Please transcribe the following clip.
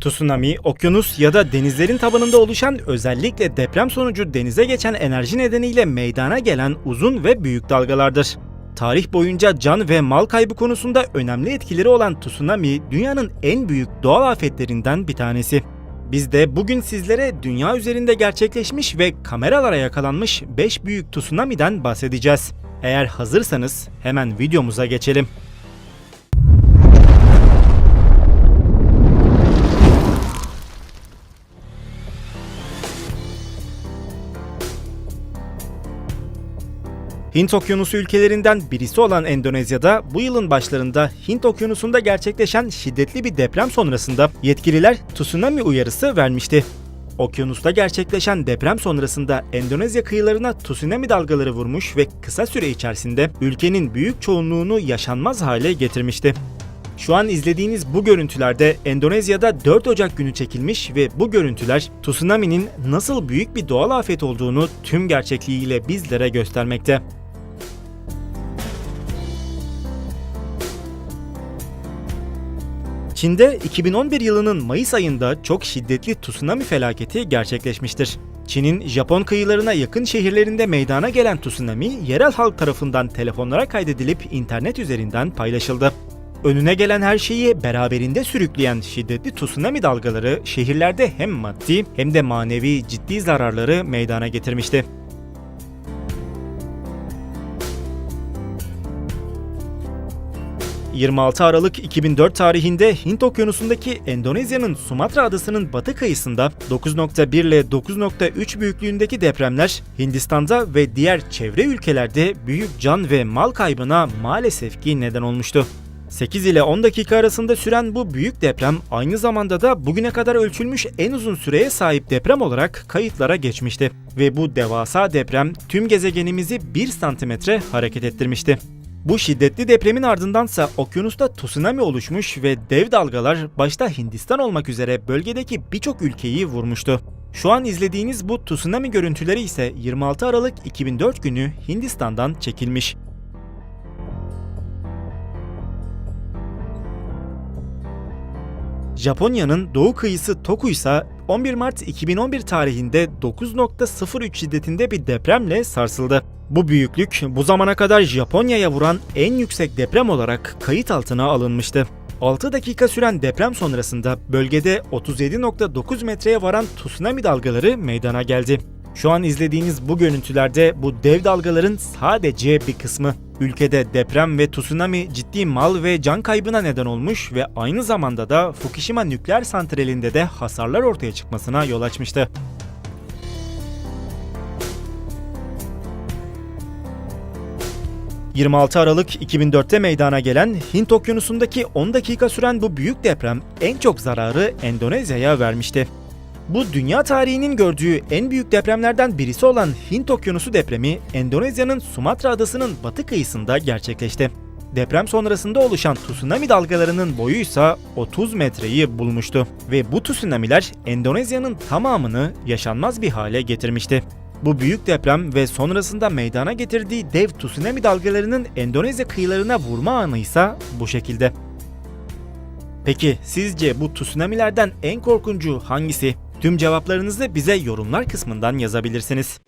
Tsunami, okyanus ya da denizlerin tabanında oluşan özellikle deprem sonucu denize geçen enerji nedeniyle meydana gelen uzun ve büyük dalgalardır. Tarih boyunca can ve mal kaybı konusunda önemli etkileri olan tsunami dünyanın en büyük doğal afetlerinden bir tanesi. Biz de bugün sizlere dünya üzerinde gerçekleşmiş ve kameralara yakalanmış 5 büyük tsunami'den bahsedeceğiz. Eğer hazırsanız hemen videomuza geçelim. Hint Okyanusu ülkelerinden birisi olan Endonezya'da bu yılın başlarında Hint Okyanusu'nda gerçekleşen şiddetli bir deprem sonrasında yetkililer tsunami uyarısı vermişti. Okyanusta gerçekleşen deprem sonrasında Endonezya kıyılarına tsunami dalgaları vurmuş ve kısa süre içerisinde ülkenin büyük çoğunluğunu yaşanmaz hale getirmişti. Şu an izlediğiniz bu görüntülerde Endonezya'da 4 Ocak günü çekilmiş ve bu görüntüler tsunami'nin nasıl büyük bir doğal afet olduğunu tüm gerçekliğiyle bizlere göstermekte. Çin'de 2011 yılının Mayıs ayında çok şiddetli tsunami felaketi gerçekleşmiştir. Çin'in Japon kıyılarına yakın şehirlerinde meydana gelen tsunami yerel halk tarafından telefonlara kaydedilip internet üzerinden paylaşıldı. Önüne gelen her şeyi beraberinde sürükleyen şiddetli tsunami dalgaları şehirlerde hem maddi hem de manevi ciddi zararları meydana getirmişti. ...26 Aralık 2004 tarihinde Hint Okyanusu'ndaki Endonezya'nın Sumatra adasının batı kıyısında 9.1 ile 9.3 büyüklüğündeki depremler Hindistan'da ve diğer çevre ülkelerde büyük can ve mal kaybına maalesef ki neden olmuştu. 8 ile 10 dakika arasında süren bu büyük deprem aynı zamanda da bugüne kadar ölçülmüş en uzun süreye sahip deprem olarak kayıtlara geçmişti. Ve bu devasa deprem tüm gezegenimizi 1 santimetre hareket ettirmişti. Bu şiddetli depremin ardındansa okyanusta tsunami oluşmuş ve dev dalgalar başta Hindistan olmak üzere bölgedeki birçok ülkeyi vurmuştu. Şu an izlediğiniz bu tsunami görüntüleri ise 26 Aralık 2004 günü Hindistan'dan çekilmiş. Japonya'nın doğu kıyısı Toku ise 11 Mart 2011 tarihinde 9.03 şiddetinde bir depremle sarsıldı. Bu büyüklük bu zamana kadar Japonya'ya vuran en yüksek deprem olarak kayıt altına alınmıştı. 6 dakika süren deprem sonrasında bölgede 37.9 metreye varan tsunami dalgaları meydana geldi. Şu an izlediğiniz bu görüntülerde bu dev dalgaların sadece bir kısmı. Ülkede deprem ve tsunami ciddi mal ve can kaybına neden olmuş ve aynı zamanda da Fukushima nükleer santralinde de hasarlar ortaya çıkmasına yol açmıştı. ...26 Aralık 2004'te meydana gelen Hint Okyanusu'ndaki 10 dakika süren bu büyük deprem en çok zararı Endonezya'ya vermişti. Bu dünya tarihinin gördüğü en büyük depremlerden birisi olan Hint Okyanusu depremi Endonezya'nın Sumatra adasının batı kıyısında gerçekleşti. Deprem sonrasında oluşan tsunami dalgalarının boyu ise 30 metreyi bulmuştu ve bu tsunamiler Endonezya'nın tamamını yaşanmaz bir hale getirmişti. Bu büyük deprem ve sonrasında meydana getirdiği dev tsunami dalgalarının Endonezya kıyılarına vurma anı ise bu şekilde. Peki sizce bu tsunamilerden en korkuncu hangisi? Tüm cevaplarınızı bize yorumlar kısmından yazabilirsiniz.